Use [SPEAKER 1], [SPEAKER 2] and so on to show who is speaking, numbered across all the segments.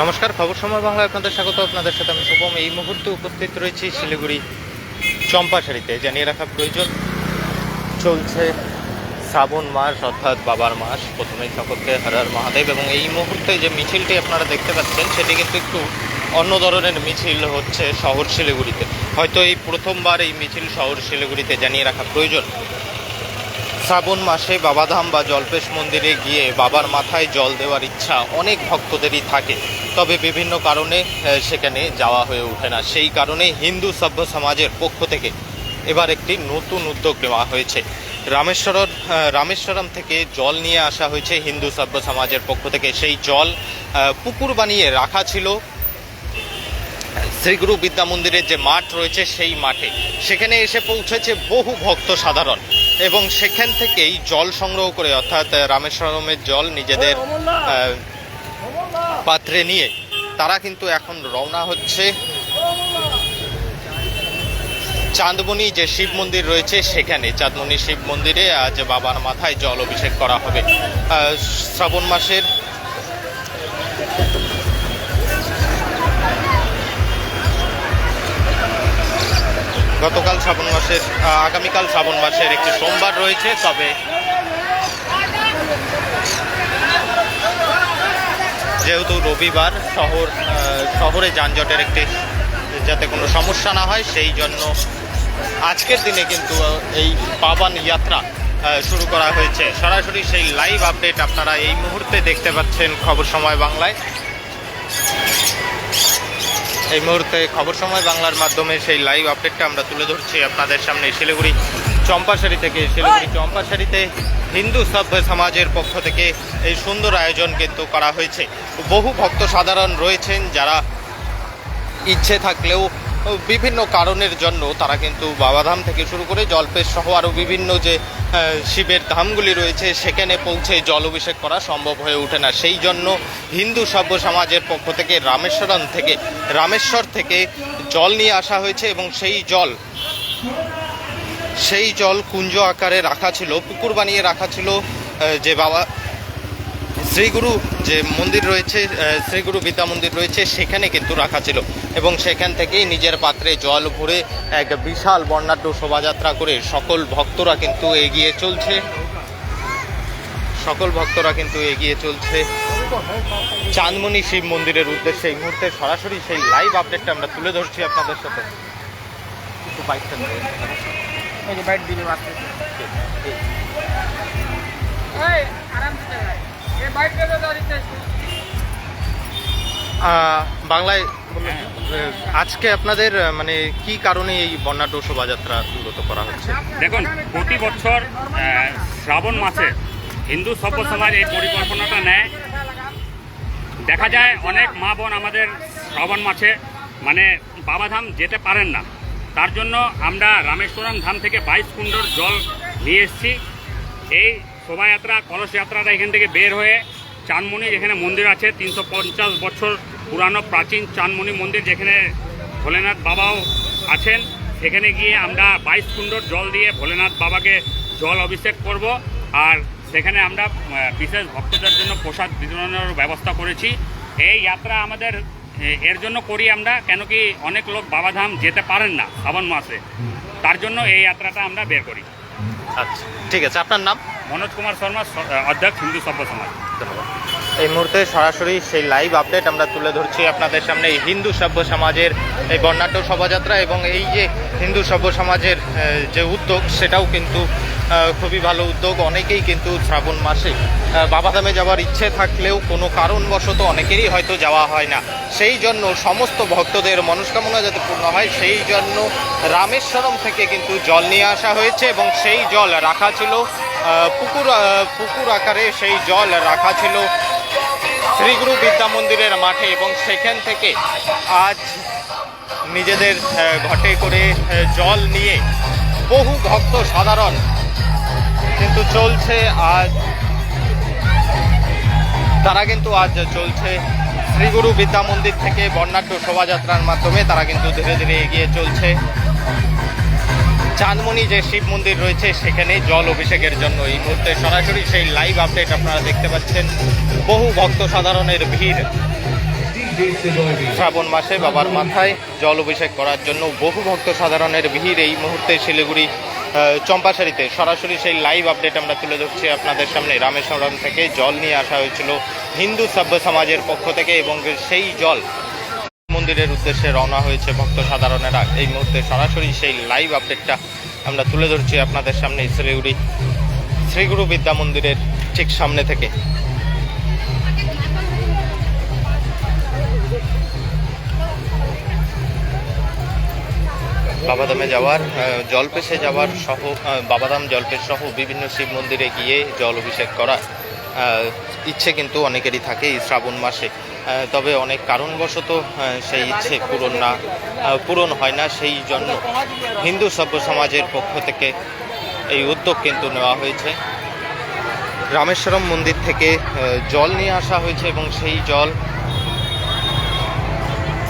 [SPEAKER 1] নমস্কার, খবর সময় বাংলা আপনাদের স্বাগত। আপনাদের সাথে আমি শুভম। এই মুহূর্তে উপস্থিত রয়েছি শিলিগুড়ি চম্পাশাড়িতে, জানিয়ে রাখা প্রয়োজন। চলছে শ্রাবণ মাস, অর্থাৎ বাবার মাস। প্রথমেই সকলকে হরার মহাদেব। এবং এই মুহূর্তে যে মিছিলটি আপনারা দেখতে পাচ্ছেন, সেটি কিন্তু একটু অন্য ধরনের মিছিল হচ্ছে শহর শিলিগুড়িতে। হয়তো এই প্রথমবার এই মিছিল শহর শিলিগুড়িতে জানিয়ে রাখা প্রয়োজন। শ্রাবণ মাসে বাবাধাম বা জল্পেশ মন্দিরে গিয়ে বাবার মাথায় জল দেওয়ার ইচ্ছা অনেক ভক্তদেরই থাকে। তবে বিভিন্ন কারণে সেখানে যাওয়া হয়ে ওঠে না। সেই কারণে হিন্দু সভ্য সমাজের পক্ষ থেকে এবার একটি নতুন উদ্যোগ নেওয়া হয়েছে। রামেশ্বরম রামেশ্বরম থেকে জল নিয়ে আসা হয়েছে হিন্দু সভ্য সমাজের পক্ষ থেকে। সেই জল পুকুর বানিয়ে রাখা ছিল। শ্রীগুরু বিদ্যা মন্দিরের যে মাঠ রয়েছে সেই মাঠে। সেখানে এসে পৌঁছেছে বহু ভক্ত সাধারণ। এবং সেখান থেকেই জল সংগ্রহ করে অর্থাৎ রামেশ্বরমের জল নিজেদের পাত্রে নিয়ে তারা কিন্তু এখন রওনা হচ্ছে। চাঁদমণি যে শিব মন্দির রয়েছে সেখানে চাঁদমণি শিব মন্দিরে আজ বাবার মাথায় জল অভিষেক করা হবে। শ্রাবণ মাসের গতকাল শ্রাবণ মাসের আগামীকাল শ্রাবণ মাসের একটি সোমবার রয়েছে, তবে যেহেতু রবিবার শহর শহরে যানজটের একটি, যাতে কোনো সমস্যা না হয়, সেই জন্য আজকের দিনে কিন্তু এই পাবান যাত্রা শুরু করা হয়েছে। সরাসরি সেই লাইভ আপডেট আপনারা এই মুহূর্তে দেখতে পাচ্ছেন খবর সময় বাংলায়। এই মুহূর্তে খবর সময় বাংলার মাধ্যমে সেই লাইভ আপডেটটা আমরা তুলে ধরছি আপনাদের সামনে শিলিগুড়ি চম্পাশাড়ি থেকে। শিলিগুড়ি চম্পাশাড়িতে হিন্দু সভ্য সমাজের পক্ষ থেকে এই সুন্দর আয়োজন কিন্তু করা হয়েছে। বহু ভক্ত সাধারণ রয়েছেন যারা ইচ্ছে থাকলেও বিভিন্ন কারণের জন্য তারা কিন্তু বাবাধাম থেকে শুরু করে জলপেশ সহ আরও বিভিন্ন যে শিবের ধামগুলি রয়েছে, সেখানে পৌঁছে জল অভিষেক করা সম্ভব হয়ে ওঠে না। সেই জন্য হিন্দু সভ্য সমাজের পক্ষ থেকে রামেশ্বরম থেকে, রামেশ্বর থেকে জল নিয়ে আসা হয়েছে এবং সেই জল সেই জল কুঞ্জ আকারে রাখা ছিল, পুকুর বানিয়ে রাখা ছিল যে বাবা শ্রীগুরু যে মন্দির রয়েছে শ্রীগুরু বিদ্যা মন্দির রয়েছে সেখানে কিন্তু রাখা ছিল। এবং সেখান থেকেই নিজের পাত্রে জল ভরে এক বিশাল বর্ণাঢ্য শোভাযাত্রা করে সকল ভক্তরা কিন্তু এগিয়ে চলছে। সকল ভক্তরা কিন্তু এগিয়ে চলছে। চাঁদমণি শিব মন্দিরের উদ্দেশ্যে এই মুহূর্তে সরাসরি সেই লাইভ আপডেটটা আমরা তুলে ধরছি আপনাদের সাথে। একটু বাইকটা
[SPEAKER 2] দিলে মাত্র
[SPEAKER 1] বাংলায় হ্যাঁ। আজকে আপনাদের মানে কি কারণে এই বন্যাঢ্য শোভাযাত্রা উন্নত করা হচ্ছে?
[SPEAKER 3] দেখুন, প্রতি বছর শ্রাবণ মাসে হিন্দু সভ্য সমাজ এই পরিকল্পনাটা নেয়। দেখা যায়, অনেক মা বোন আমাদের শ্রাবণ মাসে মানে বাবাধাম যেতে পারেন না। তার জন্য আমরা রামেশ্বরম ধাম থেকে বাইশ কুণ্ডর জল নিয়ে এসেছি। এই শোভাযাত্রা কলস যাত্রাটা এখান থেকে বের হয়ে চানমণি যেখানে মন্দির আছে, তিনশো পঞ্চাশ বছর পুরানো, প্রাচীন চানমণি মন্দির, যেখানে ভোলেনাথ বাবাও আছেন। সেখানে গিয়ে আমরা বাইশ কুণ্ডর জল দিয়ে ভোলেনাথ বাবাকে জল অভিষেক করব। আর সেখানে আমরা বিশেষ ভক্তদের জন্য প্রসাদ বিতরণের ব্যবস্থা করেছি। এই যাত্রা আমাদের এর জন্য করি আমরা, কেন কি অনেক লোক বাবাধাম যেতে পারেন না শ্রাবণ মাসে। তার জন্য এই যাত্রাটা আমরা বের করি।
[SPEAKER 1] আচ্ছা ঠিক আছে। আপনার নাম?
[SPEAKER 3] মনোজ কুমার শর্মা অধ্যক্ষ হিন্দু সভ্য সমাজ।
[SPEAKER 1] এই মুহূর্তে সরাসরি সেই লাইভ আপডেট আমরা তুলে ধরছি আপনাদের সামনে এই হিন্দু সভ্য সমাজের, এই বর্ণাঢ্য শোভাযাত্রা এবং এই যে হিন্দু সভ্য সমাজের যে উদ্যোগ, সেটাও কিন্তু খুবই ভালো উদ্যোগ। অনেকেই কিন্তু শ্রাবণ মাসে বাবাধামে যাওয়ার ইচ্ছে থাকলেও কোনো কারণবশত অনেকেরই হয়তো যাওয়া হয় না। সেই জন্য সমস্ত ভক্তদের মনস্কামনা যাতে পূর্ণ হয়, সেই জন্য রামেশ্বরম থেকে কিন্তু জল নিয়ে আসা হয়েছে এবং সেই জল রাখা ছিল পুকুর পুকুর আকারে সেই জল রাখা ছিল শ্রীগুরু বিদ্যা মন্দিরের মাঠে এবং সেখান থেকে আজ নিজেদের ঘটে করে জল নিয়ে বহু ভক্ত সাধারণ, কিন্তু চলছে আজ, তারা কিন্তু আজ চলছে শ্রীগুরু বিদ্যা মন্দির থেকে বর্ণাঢ্য শোভাযাত্রার মাধ্যমে তারা কিন্তু ধীরে ধীরে এগিয়ে চলছে। চাঁদমণি যে শিব মন্দির রয়েছে, সেখানে জল অভিষেকের জন্য এই মুহূর্তে সরাসরি সেই লাইভ আপডেট আপনারা দেখতে পাচ্ছেন। বহু ভক্ত সাধারণের ভিড়। শ্রাবণ মাসে বাবার মাথায় জল অভিষেক করার জন্য বহু ভক্ত সাধারণের ভিড় এই মুহূর্তে শিলিগুড়ি চম্পাশাড়িতে। সরাসরি সেই লাইভ আপডেট আমরা তুলে ধরছি আপনাদের সামনে। রামেশ্বরম থেকে জল নিয়ে আসা হয়েছিল হিন্দু সভ্য সমাজের পক্ষ থেকে এবং সেই জল মন্দিরের উদ্দেশ্যে রওনা হয়েছে ভক্ত সাধারণেরা। এই মুহূর্তে সরাসরি সেই লাইভ আপডেটটা আমরা তুলে ধরছি আপনাদের সামনে শিলিগুড়ি শ্রীগুরু বিদ্যা মন্দিরের ঠিক সামনে থেকে। বাবাধামে যাওয়ার জলপেশে যাওয়ার সহ বাবাধাম জলপেশ সহ বিভিন্ন শিব মন্দিরে গিয়ে জল অভিষেক করা ইচ্ছে কিন্তু অনেকেরই থাকে এই শ্রাবণ মাসে। তবে অনেক কারণবশত সেই ইচ্ছে পূরণ না পূরণ হয় না সেই জন্য হিন্দু সভ্য সমাজের পক্ষ থেকে এই উদ্যোগ কিন্তু নেওয়া হয়েছে। রামেশ্বরম মন্দির থেকে জল নিয়ে আসা হয়েছে এবং সেই জল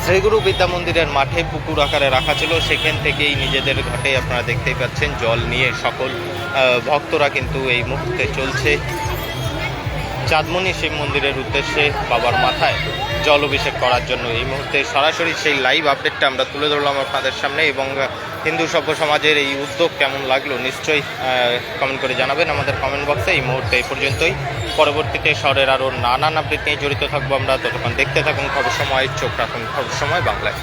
[SPEAKER 1] শ্রীগুরু বিদ্যা মন্দিরের মাঠে পুকুর আকারে রাখা ছিল। সেখান থেকেই নিজেদের ঘাটে আপনারা দেখতেই পাচ্ছেন, জল নিয়ে সকল ভক্তরা কিন্তু এই মুহূর্তে চলছে। চাঁদমণি শিব মন্দিরের উদ্দেশ্যে বাবার মাথায় জল অভিষেক করার জন্য এই মুহূর্তে সরাসরি সেই লাইভ আপডেটটা আমরা তুলে ধরলাম আপনাদের সামনে এবং হিন্দু সভ্য সমাজের এই উদ্যোগ কেমন লাগল নিশ্চয়ই কমেন্ট করে জানাবেন আমাদের কমেন্ট বক্সে এই মুহূর্তে এই পর্যন্তই। পরবর্তীতে শহরের আরও নানান আপডেট নিয়ে জড়িত থাকব আমরা। ততক্ষণ দেখতে থাকুন খবর সময়, চোখ রাখুন খবর সময় বাংলায়।